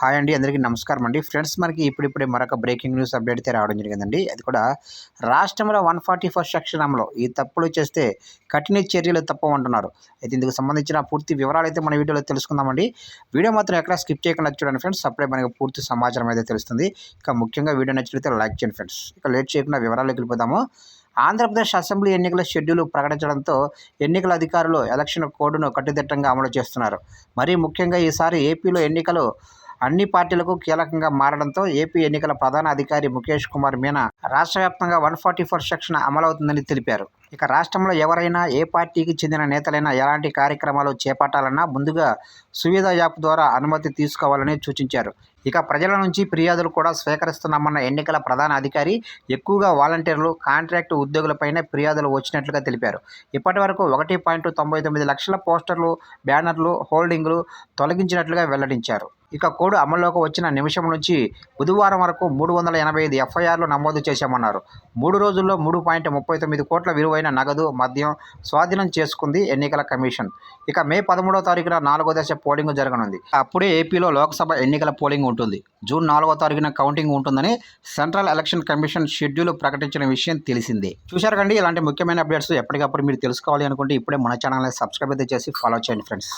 Hi అండి అందరికీ నమస్కారం అండి. ఫ్రెండ్స్ మనకి ఇప్పుడిప్పుడే మరొక బ్రేకింగ్ న్యూస్ అప్డేట్ అయితే రావడం జరిగిందండి. అది కూడా రాష్ట్రంలో వన్ ఫార్టీ ఫస్ట్ సెక్షన్ అమలు ఈ తప్పులు చేస్తే కఠిన చర్యలు తప్పమంటున్నారు అయితే ఇందుకు సంబంధించిన పూర్తి వివరాలు అయితే మన వీడియోలో తెలుసుకుందామండి. వీడియో మాత్రం ఎక్కడ స్కిప్ చేయకుండా చూడండి ఫ్రెండ్స్. అప్పుడే మనకి పూర్తి సమాచారం అయితే తెలుస్తుంది. ఇక ముఖ్యంగా వీడియో నచ్చితే లైక్ చేయండి ఫ్రెండ్స్. ఇక లేట్ చేయకుండా వివరాలు వెళ్ళిపోదాము. ఆంధ్రప్రదేశ్ అసెంబ్లీ ఎన్నికల షెడ్యూల్ ప్రకటించడంతో ఎన్నికల అధికారులు ఎలక్షన్ కోడ్ను కట్టుదిట్టంగా అమలు చేస్తున్నారు. మరీ ముఖ్యంగా ఈసారి ఏపీలో ఎన్నికలు అన్ని పార్టీలకు కీలకంగా మారడంతో ఏపీ ఎన్నికల ప్రధాన అధికారి ముఖేష్ కుమార్ మీనా రాష్ట్ర వ్యాప్తంగా వన్ ఫార్టీ ఫోర్ సెక్షన్ అమలవుతుందని తెలిపారు. ఇక రాష్ట్రంలో ఎవరైనా ఏ పార్టీకి చెందిన నేతలైనా ఎలాంటి కార్యక్రమాలు చేపట్టాలన్నా ముందుగా సువిధ యాప్ ద్వారా అనుమతి తీసుకోవాలని సూచించారు. ఇక ప్రజల నుంచి ఫిర్యాదులు కూడా స్వీకరిస్తున్నామన్న ఎన్నికల ప్రధాన అధికారి ఎక్కువగా వాలంటీర్లు కాంట్రాక్టు ఉద్యోగులపైనే ఫిర్యాదులు వచ్చినట్లుగా తెలిపారు. ఇప్పటి వరకు ఒకటి పాయింట్ తొంభై తొమ్మిది లక్షల పోస్టర్లు బ్యానర్లు హోల్డింగ్లు తొలగించినట్లుగా వెల్లడించారు. ఇక కోడ్ అమల్లోకి వచ్చిన నిమిషం నుంచి బుధవారం వరకు మూడు వందల ఎనభై ఐదు ఎఫ్ఐఆర్లు నమోదు చేశామన్నారు. మూడు రోజుల్లో మూడు పాయింట్ ముప్పై తొమ్మిది కోట్ల విలువైన నగదు మద్యం స్వాధీనం చేసుకుంది ఎన్నికల కమిషన్. ఇక మే పదమూడవ తారీఖున నాలుగో దశ పోలింగ్ జరగనుంది. అప్పుడే ఏపీలో లోక్సభ ఎన్నికల పోలింగ్ ఉంటుంది. జూన్ నాలుగో తారీఖున కౌంటింగ్ ఉంటుందని సెంట్రల్ ఎలక్షన్ కమిషన్ షెడ్యూల్ ప్రకటించిన విషయం తెలిసిందే. చూశారు కండి ఇలాంటి ముఖ్యమైన అప్డేట్స్ ఎప్పటికప్పుడు మీరు తెలుసుకోవాలి అనుకుంటే ఇప్పుడే మన ఛానల్ని సబ్స్క్రైబ్ అయితే చేసి ఫాలో చేయండి ఫ్రెండ్స్.